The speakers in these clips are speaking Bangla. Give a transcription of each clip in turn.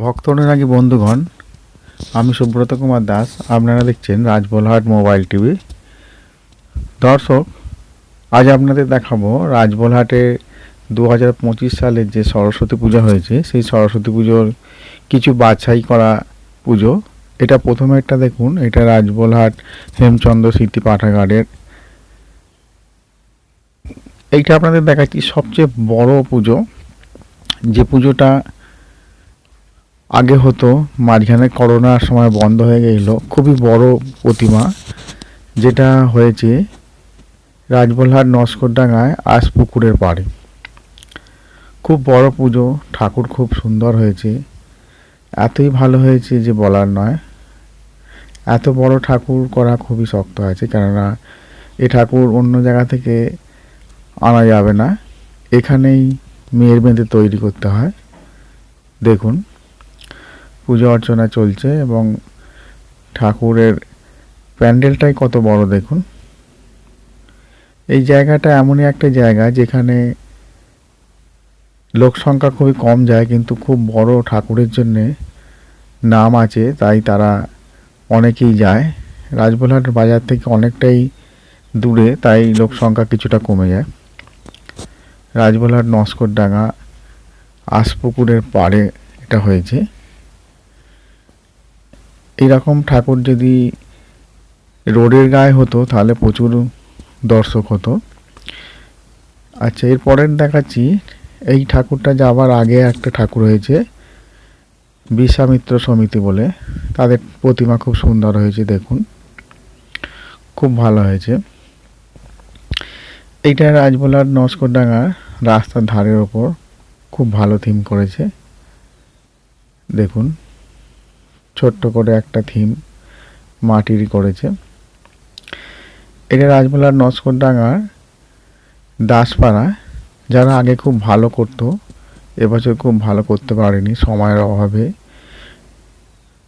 ভক্তনুরাগী বন্ধুগণ, আমি সুব্রত কুমার দাস, আপনারা দেখছেন রাজবলহাট মোবাইল টিভি। দর্শক, আজ আপনাদের দেখাবো রাজবলহাটে দু হাজার পঁচিশ সালের যে সরস্বতী পূজা হয়েছে, সেই সরস্বতী পুজোর কিছু বাছাই করা পুজো। এটা প্রথমে একটা দেখুন, এটা রাজবলহাট হেমচন্দ্র স্মৃতি পাঠাগারের। এইটা আপনাদের দেখাচ্ছি সবচেয়ে বড় পুজো। যে পুজোটা আগে হতো মাঝখানে করোনার সময় বন্ধ হয়ে গেল খুবই বড় প্রতিমা, যেটা হয়েছে রাজবলহাট নস্করডাঙ্গায় আশপুকুরের পাড়ে। খুব বড় পুজো, ঠাকুর খুব সুন্দর হয়েছে। এতই ভালো হয়েছে যে বলার নয়। এত বড় ঠাকুর করা খুবই শক্ত আছে কেননা এ ঠাকুর অন্য জায়গা থেকে আনা যাবে না। এখানেই মেয়ের বেঁধে তৈরি করতে হয়। দেখুন। পুজো অর্চনা চলছে এবং ঠাকুরের প্যান্ডেলটাই কত বড় দেখুন। এই জায়গাটা এমনই একটা জায়গা যেখানে লোক সংখ্যা খুবই কম যায় কিন্তু খুব বড় ঠাকুরের জন্যে নাম আছে, তাই তারা অনেকেই যায়। রাজবলহাট বাজার থেকে অনেকটাই দূরে, তাই লোক সংখ্যা কিছুটা কমে যায়। রাজবলহাট নস্করডাঙ্গা আশপুকুরের পাড়ে এটা হয়েছে। এইরকম ঠাকুর যদি রোডের গায়ে হতো, তাহলে প্রচুর দর্শক হতো। আচ্ছা এর পরের দেখাচ্ছি, এই ঠাকুরটা যাবার আগে একটা ঠাকুর হয়েছে বিশ্বামিত্র সমিতি বলে। তাদের প্রতিমা খুব সুন্দর হয়েছে, দেখুন। খুব ভালো হয়েছে। এইটা রাজবোলার নস্করডাঙ্গা, রাস্তার ধারের ওপর। খুব ভালো থিম করেছে। দেখুন। ছোট্ট করে একটা থিম মাটিরই করেছে। এটা রাজমোলার নস্করডাঙ্গার দাসপাড়া, যারা আগে খুব ভালো করতো, এবছর খুব ভালো করতে পারেনি সময়ের অভাবে।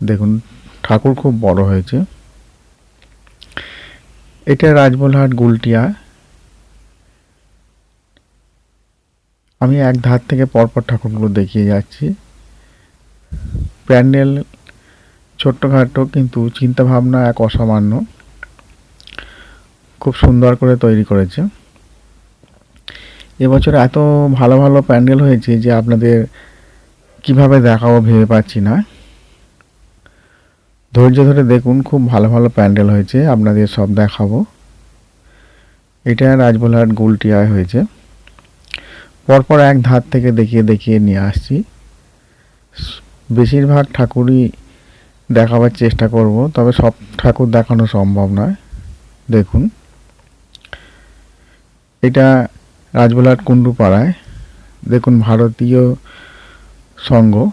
দেখুন, ঠাকুর খুব বড় হয়েছে। এটা রাজমোলহাট গুলটিয়া। আমি এক ধার থেকে পরপর ঠাকুরগুলো দেখিয়ে যাচ্ছি। প্যান্ডেল ছোট্টখাটো কিন্তু চিন্তাভাবনা এক অসামান্য। খুব সুন্দর করে তৈরি করেছে। এবছর এত ভালো ভালো প্যান্ডেল হয়েছে যে আপনাদের কীভাবে দেখাবো ভেবে পাচ্ছি না। ধৈর্য ধরে দেখুন, খুব ভালো ভালো প্যান্ডেল হয়েছে, আপনাদের সব দেখাবো। এটা রাজবলহাট গুলটিয়ায় হয়েছে। পরপর এক ধার থেকে দেখিয়ে দেখিয়ে নিয়ে আসছি। বেশিরভাগ ঠাকুরই দেখাবার চেষ্টা করব, তবে সব ঠাকুর দেখানো সম্ভব নয়। দেখুন। এটা রাজবলহাট কুণ্ডুপাড়ায়। দেখুন, ভারতীয় সংঘ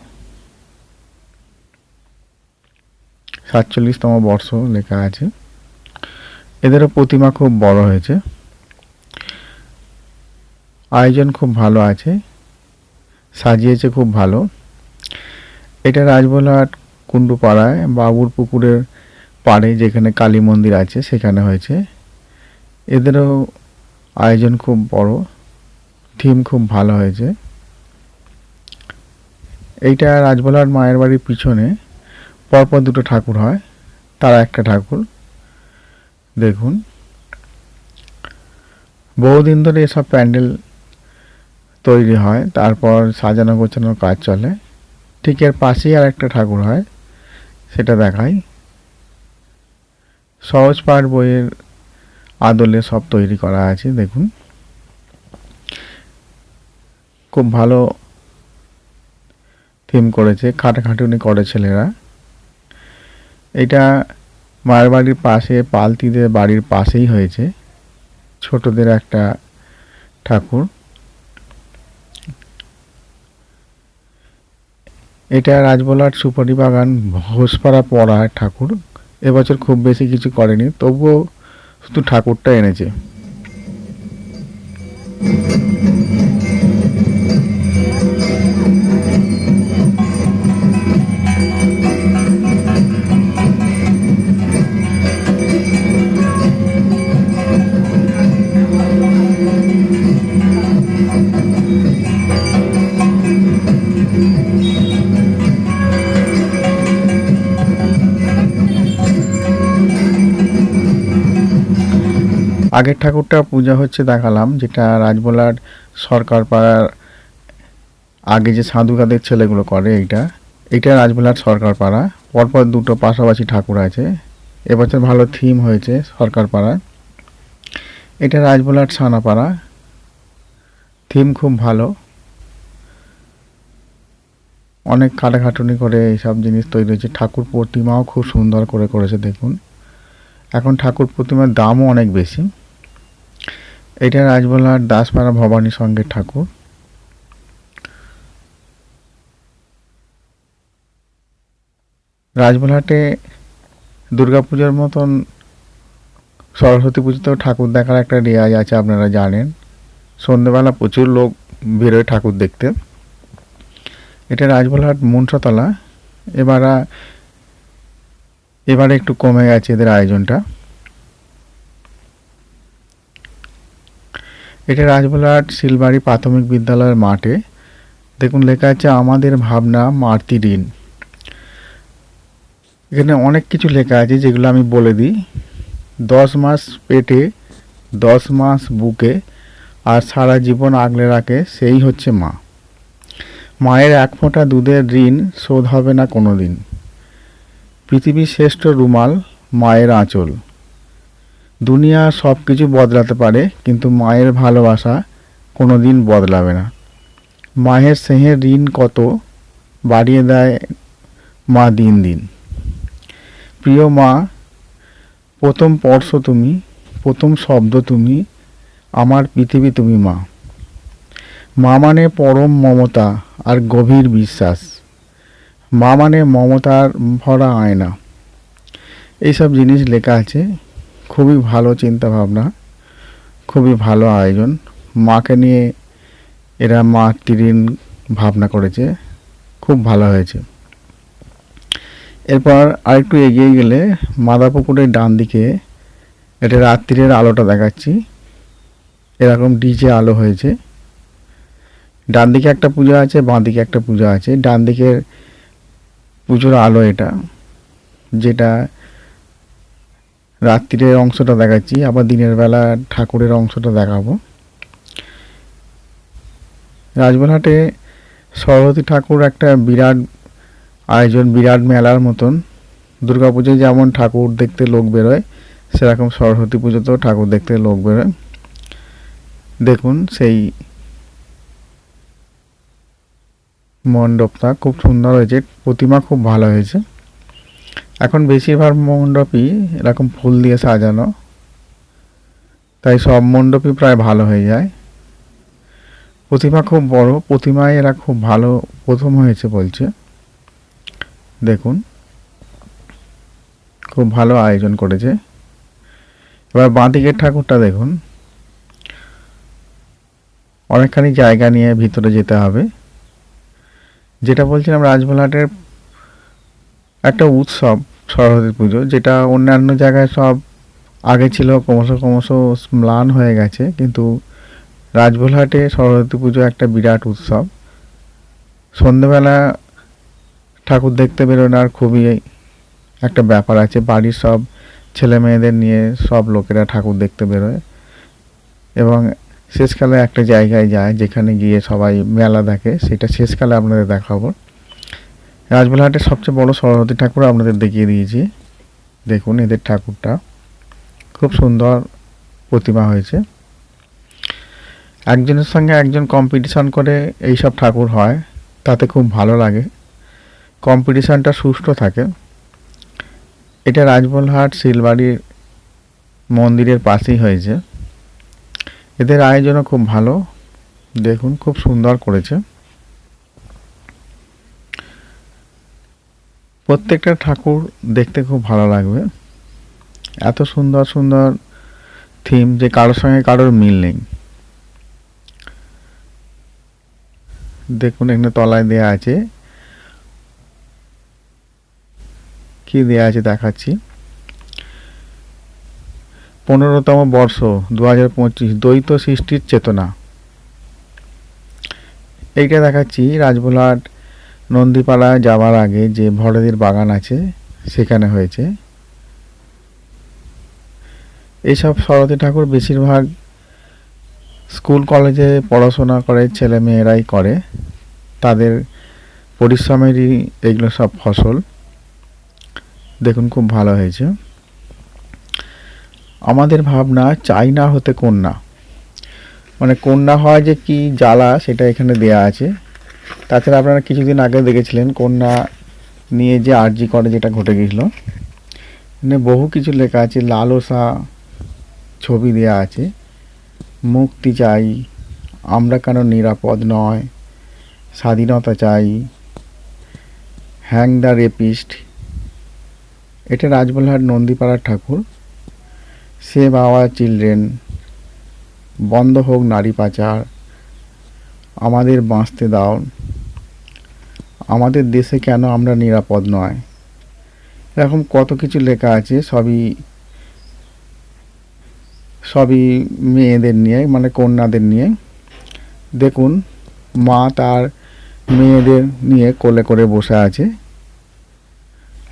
সাতচল্লিশতম বর্ষ লেখা আছে। এদেরও প্রতিমা খুব বড় হয়েছে। আয়োজন খুব ভালো আছে। সাজিয়েছে খুব ভালো। এটা রাজবলহাট কুণ্ডুপাড়ায়, বাবুর পুকুরের পাড়ে যেখানে কালী মন্দির আছে, সেখানে হয়েছে। এদেরও আয়োজন খুব বড়, থিম খুব ভালো হয়েছে। এইটা রাজবলার মায়ের বাড়ির পিছনে, পরপর দুটো ঠাকুর হয়, তারা একটা ঠাকুর, দেখুন। বহুদিন ধরে এসব প্যান্ডেল তৈরি হয়, তারপর সাজানো গোছানোর কাজ চলে। ঠিক এর পাশেই আর একটা ঠাকুর হয় সেটা দেখাই। সহজ পাঠ বইয়ের আদলে সব তৈরি করা আছে, দেখুন। খুব ভালো থিম করেছে, খাটাখাটুনি করে ছেলেরা। এটা মায়ের বাড়ির পাশে, পালতিদের বাড়ির পাশেই হয়েছে। ছোটদের একটা ঠাকুর। এটা রাজবলার সুপারি বাগান ঘোষপাড়া পড়ায় ঠাকুর। এবছর খুব বেশি কিছু করেনি, তবুও শুধু ঠাকুরটা এনেছে। আগের ঠাকুরটা পূজা হচ্ছে দেখালাম, যেটা রাজবোলার সরকার পাড়ার আগে যে সাধুকাদের ছেলেগুলো করে এইটা এইটা রাজবোলার সরকার পাড়া। পরপর দুটো পাশাপাশি ঠাকুর আছে। এবছর ভালো থিম হয়েছে সরকার পাড়া এটা রাজবোলার ছানাপাড়া থিম খুব ভালো। অনেক খাটাখাটুনি করে এইসব জিনিস তৈরি হয়েছে। ঠাকুর প্রতিমাও খুব সুন্দর করে করেছে, দেখুন। এখন ঠাকুর প্রতিমার দামও অনেক বেশি। এটা রাজবোলার দাসপাড়া ভবানী সঙ্গের ঠাকুর। রাজবোলহাটে দুর্গাপূজার মতন সরস্বতী পুজোতেও ঠাকুর দেখার একটা রেওয়াজ আছে, আপনারা জানেন। সন্ধ্যেবেলা প্রচুর লোক বেরোয় ঠাকুর দেখতে। এটা রাজবলহাট মনসাতলা। এবার এবারে একটু কমে গেছে এদের আয়োজনটা। এটা রাজবোলহাট শিলবাড়ি প্রাথমিক বিদ্যালয়ের মাঠে। দেখুন, লেখা আছে, আমাদের ভাবনা মারতি ঋণ এখানে অনেক কিছু লেখা আছে, যেগুলো আমি বলে দিই। দশ মাস পেটে, দশ মাস বুকে, আর সারা জীবন আগলে রাখে, সেই হচ্ছে মা। মায়ের এক ফোঁটা দুধের ঋণ শোধ হবে না কোনো দিন পৃথিবীর শ্রেষ্ঠ রুমাল, মায়ের আঁচল। দুনিয়া সব কিছু বদলাতে পারে, কিন্তু মায়ের ভালোবাসা কোনো দিন বদলাবে না। মায়ের স্নেহের ঋণ কত বাড়িয়ে দেয় মা দিন দিন। প্রিয় মা, প্রথম স্পর্শ তুমি, প্রথম শব্দ তুমি, আমার পৃথিবী তুমি মা। মা মানে পরম মমতা আর গভীর বিশ্বাস। মা মানে মমতার ভরা আয়না। এইসব জিনিস লেখা আছে খুবই ভালো চিন্তা ভাবনা খুবই ভালো আয়োজন। মাকে নিয়ে এরা মা তিরিন ভাবনা করেছে, খুব ভালো হয়েছে। এরপর আরেকটু এগিয়ে গেলে মাদা পুকুরের ডান দিকে এটা রাত্রির আলোটা দেখাচ্ছি। এরকম ডিজে আলো হয়েছে। ডান দিকে একটা পূজা আছে বাঁ দিকে একটা পূজা আছে। ডান দিকের পুজোর আলো এটা, যেটা রাত্রির অংশটা দেখাচ্ছি, আবার দিনের বেলা ঠাকুরের অংশটা দেখাবো। রাজবানহাটে সরস্বতী ঠাকুর একটা বিরাট আয়োজন, বিরাট মেলার মতন। দুর্গাপুজোয় যেমন ঠাকুর দেখতে লোক বেরোয়, সেরকম সরস্বতী পুজোতেও ঠাকুর দেখতে লোক বেরোয়। দেখুন সেই মণ্ডপটা, খুব সুন্দর হয়েছে, প্রতিমা খুব ভালো হয়েছে। এখন বেশিরভাগ মণ্ডপই এরকম ফুল দিয়ে সাজানো, তাই সব মণ্ডপই প্রায় ভালো হয়ে যায়। প্রতিমা খুব বড়, প্রতিমায় এরা খুব ভালো প্রথম হয়েছে বলছে। দেখুন, খুব ভালো আয়োজন করেছে। এবার বাঁদিকের ঠাকুরটা দেখুন। অনেকখানি জায়গা নিয়ে ভিতরে যেতে হবে। যেটা বলছিলাম রাজমোলাটের একটা উৎসব সরস্বতী পুজো, যেটা অন্যান্য জায়গায় সব আগে ছিল, ক্রমশ ক্রমশ ম্লান হয়ে গেছে, কিন্তু রাজবোলহাটে সরস্বতী পুজো একটা বিরাট উৎসব। সন্ধেবেলা ঠাকুর দেখতে বেরোনোর খুবই একটা ব্যাপার আছে, বাড়ির সব ছেলে মেয়েদের নিয়ে সব লোকেরা ঠাকুর দেখতে বেরোয়। এবং শেষকালে একটা জায়গায় যায়, যেখানে গিয়ে সবাই মেলা দেখে, সেটা শেষকালে আপনাদের দেখাবো। রাজবেলাহাটের সবচেয়ে বড় সরস্বতী ঠাকুর আপনাদের দেখিয়ে দিয়েছি। দেখুন এদের ঠাকুরটা। খুব সুন্দর প্রতিমা হয়েছে। একজনের সঙ্গে একজন কম্পিটিশন করে এই সব ঠাকুর হয়, তাতে খুব ভালো লাগে। কম্পিটিশানটা সুষ্ঠু থাকে। এটা রাজবলহাট শিলবাড়ির মন্দিরের পাশেই হয়েছে। এদের আয়োজনও খুব ভালো। দেখুন, খুব সুন্দর করেছে। প্রত্যেকটা ঠাকুর দেখতে খুব ভালো লাগবে। এত সুন্দর সুন্দর থিম যে কারোর সঙ্গে কারোর মিল নেই। দেখুন, এখানে তলায় দেয়া আছে। কি দেয়া আছে দেখাচ্ছি। পনেরোতম বর্ষ দু হাজার পঁচিশ, দ্বৈত সৃষ্টির চেতনা। এইটা দেখাচ্ছি রাজবোলাট নন্দীপাড়া যাওয়ার আগে যে ভরদের বাগান আছে, সেখানে হয়েছে। এইসব সরস্বতী ঠাকুর বেশিরভাগ স্কুল, কলেজে পড়াশোনা করে, ছেলে মেয়েরাই করে। তাদের পরিশ্রমেরই এগুলো সব ফসল। দেখুন, খুব ভালো হয়েছে। আমাদের ভাবনা চাই না হতে কন্যা। মানে কন্যা হয় যে কি জ্বালা, সেটা এখানে দেয়া আছে। তাছাড়া আপনারা কিছুদিন আগে দেখেছিলেন কন্যা নিয়ে যে আর্জি করে যেটা ঘটে গেছিল। মানে বহু কিছু লেখা আছে, লালসা ছবি দেয়া আছে, মুক্তি চাই, আমরা কেন নিরাপদ নয়, স্বাধীনতা চাই হ্যাং দ্য রেপিস্ট এটা রাজবলহাট নন্দীপাড়ার ঠাকুর। সেভ আওয়ার চিলড্রেন, বন্ধ হোক নারী পাচার, আমাদের বাঁচতে দাও। আমাদের দেশে কেন আমরা নিরাপদ নয়? এরকম কত কিছু লেখা আছে, সবই সবই মেয়েদের নিয়ে মানে কন্যাদের নিয়ে। দেখুন, মা তার মেয়েদের নিয়ে কোলে করে বসে আছে।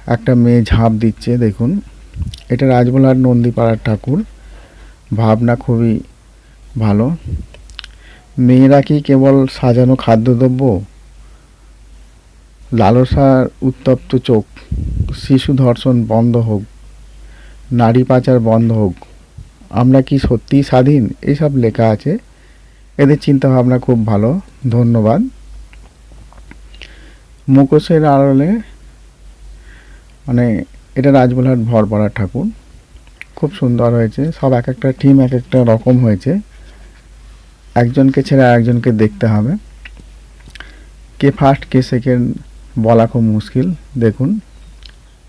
একটা মেয়ে ঝাঁপ দিচ্ছে, দেখুন। এটা রাজমোলার নন্দীপাড়ার ঠাকুর। ভাবনা খুবই ভালো। মেয়েরা কি কেবল সাজানো খাদ্যদ্রব্য? লালসার উত্তপ্ত চোখ, শিশু ধর্ষণ বন্ধ হোক, নারী পাচার বন্ধ হোক, আমরা কি সত্যিই স্বাধীন? এইসব লেখা আছে। এদের চিন্তা ভাবনা খুব ভালো। ধন্যবাদ। মুখোশের আড়লে মানে এটা রাজবলহাট ভরপাড়ার ঠাকুর। খুব সুন্দর হয়েছে। সব এক একটা টিম এক একটা রকম হয়েছে। একজনকে ছেড়ে আরেকজনকে দেখতে হবে। কে ফার্স্ট কে সেকেন্ড বলা খুব মুশকিল। দেখুন,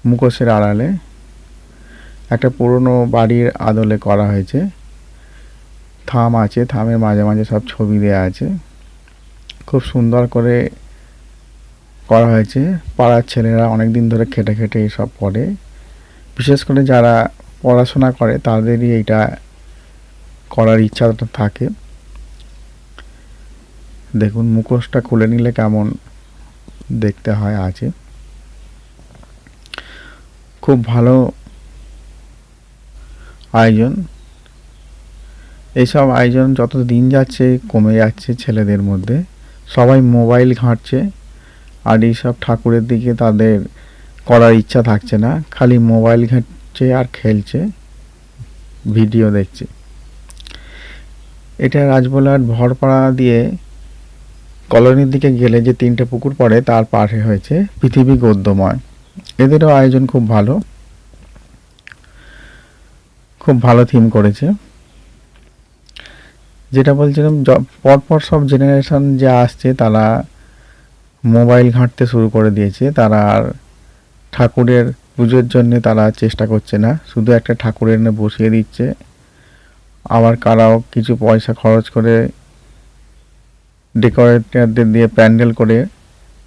মুখোশের আড়ালে একটা পুরনো বাড়ির আদলে করা হয়েছে। থাম আছে, থামের মাঝে মাঝে সব ছবি দেওয়া আছে। খুব সুন্দর করে করা হয়েছে। পাড়ার ছেলেরা অনেক দিন ধরে খেটে খেটে এসব করে। বিশেষ করে যারা পড়াশোনা করে, তাদেরই এটা করার ইচ্ছাটা থাকে। দেখুন, মুখোশটা খুলে নিলে কেমন দেখতে হয় আছে। খুব ভালো আয়োজন। এইসব আয়োজন যত দিন যাচ্ছে, কমে যাচ্ছে ছেলেদের মধ্যে। সবাই মোবাইল ঘাঁটছে আর এইসব ঠাকুরের দিকে তাদের করার ইচ্ছা থাকছে না, খালি মোবাইল ঘাঁটছে আর খেলছে, ভিডিও দেখছে। এটা রাজবলার ভরপাড়া দিয়ে কলোনির দিকে গেলে যে তিনটে পুকুর পড়ে, তার পাশে হয়েছে পৃথিবী গদ্যময়। এদেরও আয়োজন খুব ভালো। খুব ভালো থিম করেছে। যেটা বলছিলাম পরপর সব জেনারেশন যে আসছে, তারা মোবাইল ঘাঁটতে শুরু করে দিয়েছে। তারা আর ঠাকুরের পুজোর জন্য তারা চেষ্টা করছে না। শুধু একটা ঠাকুরের এনে বসিয়ে দিচ্ছে। আবার কারাও কিছু পয়সা খরচ করে ডেকোরেটরদের দিয়ে প্যান্ডেল করে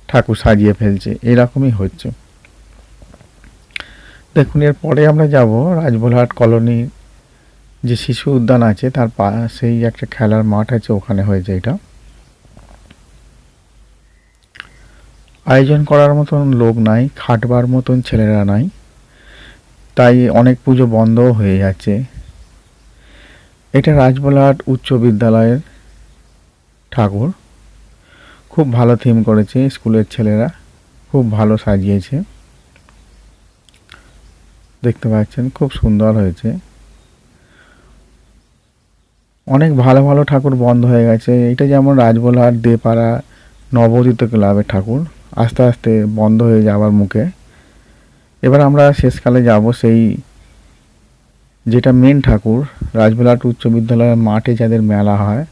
ঠাকুর সাজিয়ে ফেলছে। এরকমই হচ্ছে। দেখুন এর পরে আমরা যাব রাজবোলহাট কলোনি। যে শিশু উদ্যান আছে, তার পাশেই একটা খেলার মাঠ আছে, ওখানে হয়েছে এটা। আয়োজন করার মতন লোক নাই, খাটবার মতন ছেলেরা নাই। তাই অনেক পুজো বন্ধও হয়ে যাচ্ছে। এটা রাজবোলহাট উচ্চ বিদ্যালয়ের ঠাকুর। খুব ভালো থিম করেছে স্কুলের ছেলেরা। খুব ভালো সাজিয়েছে। দেখতে পাচ্ছেন, খুব সুন্দর হয়েছে। অনেক ভালো ভালো ঠাকুর বন্ধ হয়ে গেছে। এটা যেমন রাজবোলহাট দেপাড়া নবোদিত ক্লাবের ঠাকুর। আস্তে আস্তে বন্ধ হয়ে যাওয়ার মুখে। এবার আমরা শেষকালে যাব সেই যেটা মেন ঠাকুর রাজবোলহাট উচ্চ বিদ্যালয়ের মাঠে যাদের মেলা হয়।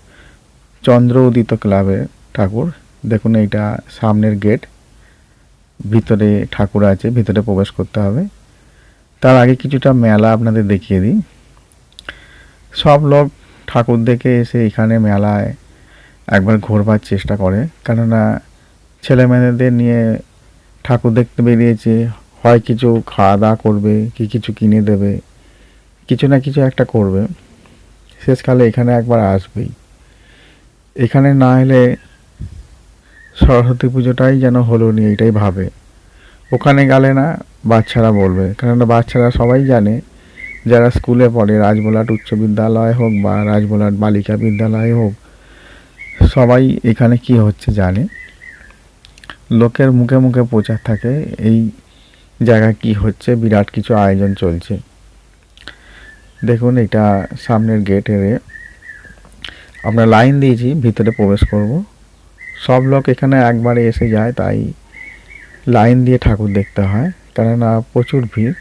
চন্দ্র উদিত ক্লাবে ঠাকুর। দেখুন এইটা সামনের গেট। ভিতরে ঠাকুর আছে, ভিতরে প্রবেশ করতে হবে। তার আগে কিছুটা মেলা আপনাদের দেখিয়ে দিই। সব লোক ঠাকুর দেখে এসে এখানে মেলায় একবার ঘোরবার চেষ্টা করে। কেননা ছেলে মেয়েদের নিয়ে ঠাকুর দেখতে বেরিয়েছে, হয় কিছু খাওয়া দাওয়া করবে, কি কিছু কিনে দেবে, কিছু না কিছু একটা করবে। শেষকালে এখানে একবার আসবেই। এখানে না এলে সরস্বতী পুজোটাই যেন হলো নি, এইটাই ভাবে। ওখানে গেলে না বাচ্চারা বলবে, কেননা বাচ্চারা সবাই জানে, যারা স্কুলে পড়ে, রাজবোলাট উচ্চ বিদ্যালয় হোক বা রাজবোলাট বালিকা বিদ্যালয় হোক, সবাই এখানে কি হচ্ছে জানে? লোকের মুখে মুখে প্রচার থাকে, এই জায়গায় কি হচ্ছে, বিরাট কিছু আয়োজন চলছে। দেখুন, এটা সামনের গেটের আমরা লাইন দিয়েছি, ভিতরে প্রবেশ করব। সব লোক এখানে একবারে এসে যায়, তাই লাইন দিয়ে ঠাকুর দেখতে হয়। কেননা প্রচুর ভিড়।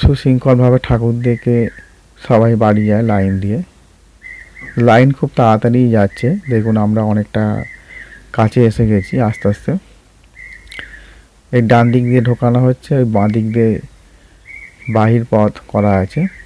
সুশৃঙ্খলভাবে ঠাকুর দেখে সবাই বাড়ি যায় লাইন দিয়ে। লাইন খুব তাড়াতাড়ি যাচ্ছে। দেখুন আমরা অনেকটা কাছে এসে গেছি আস্তে আস্তে। এই ডান দিক দিয়ে ঢোকানো হচ্ছে, ওই বাঁ দিক দিয়ে বাহির পথ করা আছে।